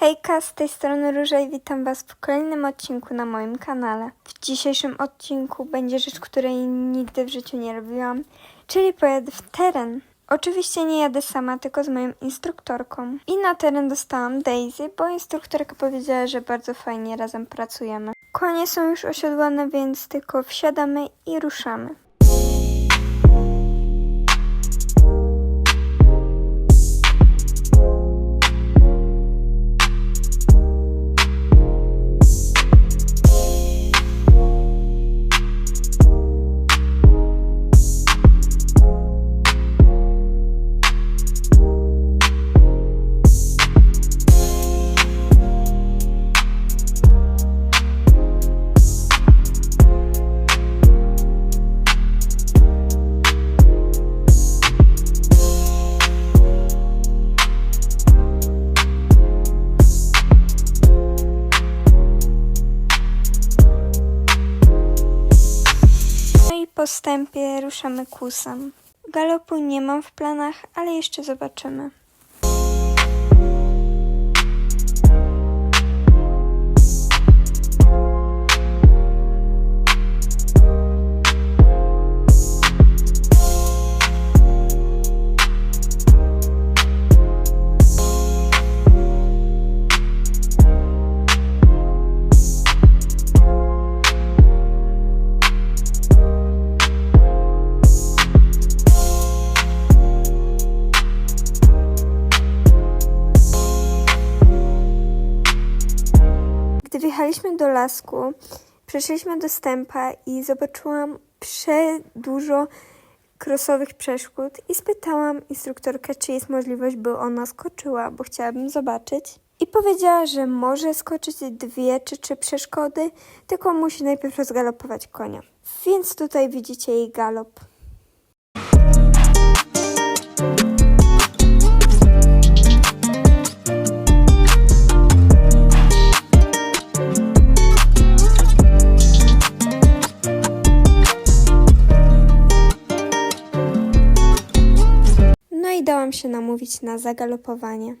Hejka, z tej strony Róża i witam Was w kolejnym odcinku na moim kanale. W dzisiejszym odcinku będzie rzecz, której nigdy w życiu nie robiłam, czyli pojadę w teren. Oczywiście nie jadę sama, tylko z moją instruktorką. I na teren dostałam Daisy, bo instruktorka powiedziała, że bardzo fajnie razem pracujemy. Konie są już osiodłane, więc tylko wsiadamy i ruszamy. I po wstępie ruszamy kusem. Galopu nie mam w planach, ale jeszcze zobaczymy. Gdy wjechaliśmy do lasku, przeszliśmy do stępa i zobaczyłam przedużo krosowych przeszkód i spytałam instruktorkę, czy jest możliwość, by ona skoczyła, bo chciałabym zobaczyć. I powiedziała, że może skoczyć dwie czy trzy przeszkody, tylko musi najpierw rozgalopować konia. Więc tutaj widzicie jej galop. I dałam się namówić na zagalopowanie.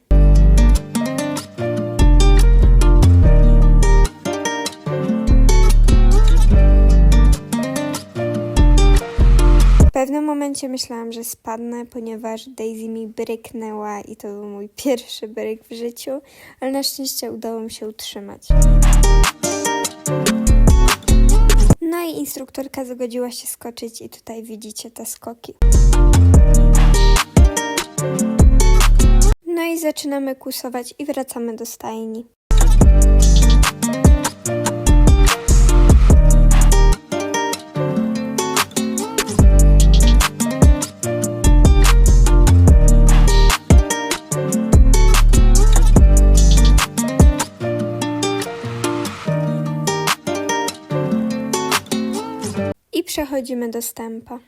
W pewnym momencie myślałam, że spadnę, ponieważ Daisy mi bryknęła i to był mój pierwszy bryk w życiu, ale na szczęście udało mi się utrzymać. No i instruktorka zgodziła się skoczyć i tutaj widzicie te skoki. Zaczynamy kusować i wracamy do stajni. I przechodzimy do stępa.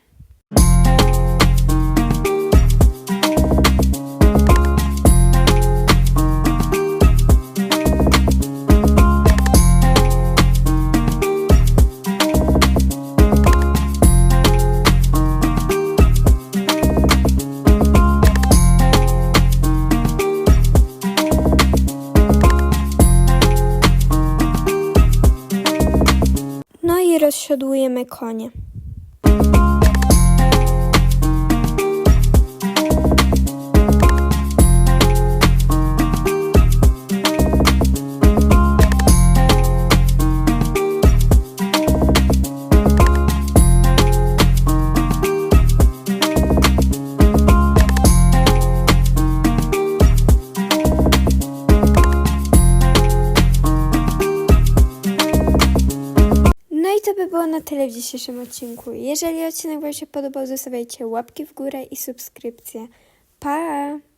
Rozsiodłujemy konie. Było na tyle w dzisiejszym odcinku. Jeżeli odcinek Wam się podobał, zostawiajcie łapki w górę i subskrypcję. Pa!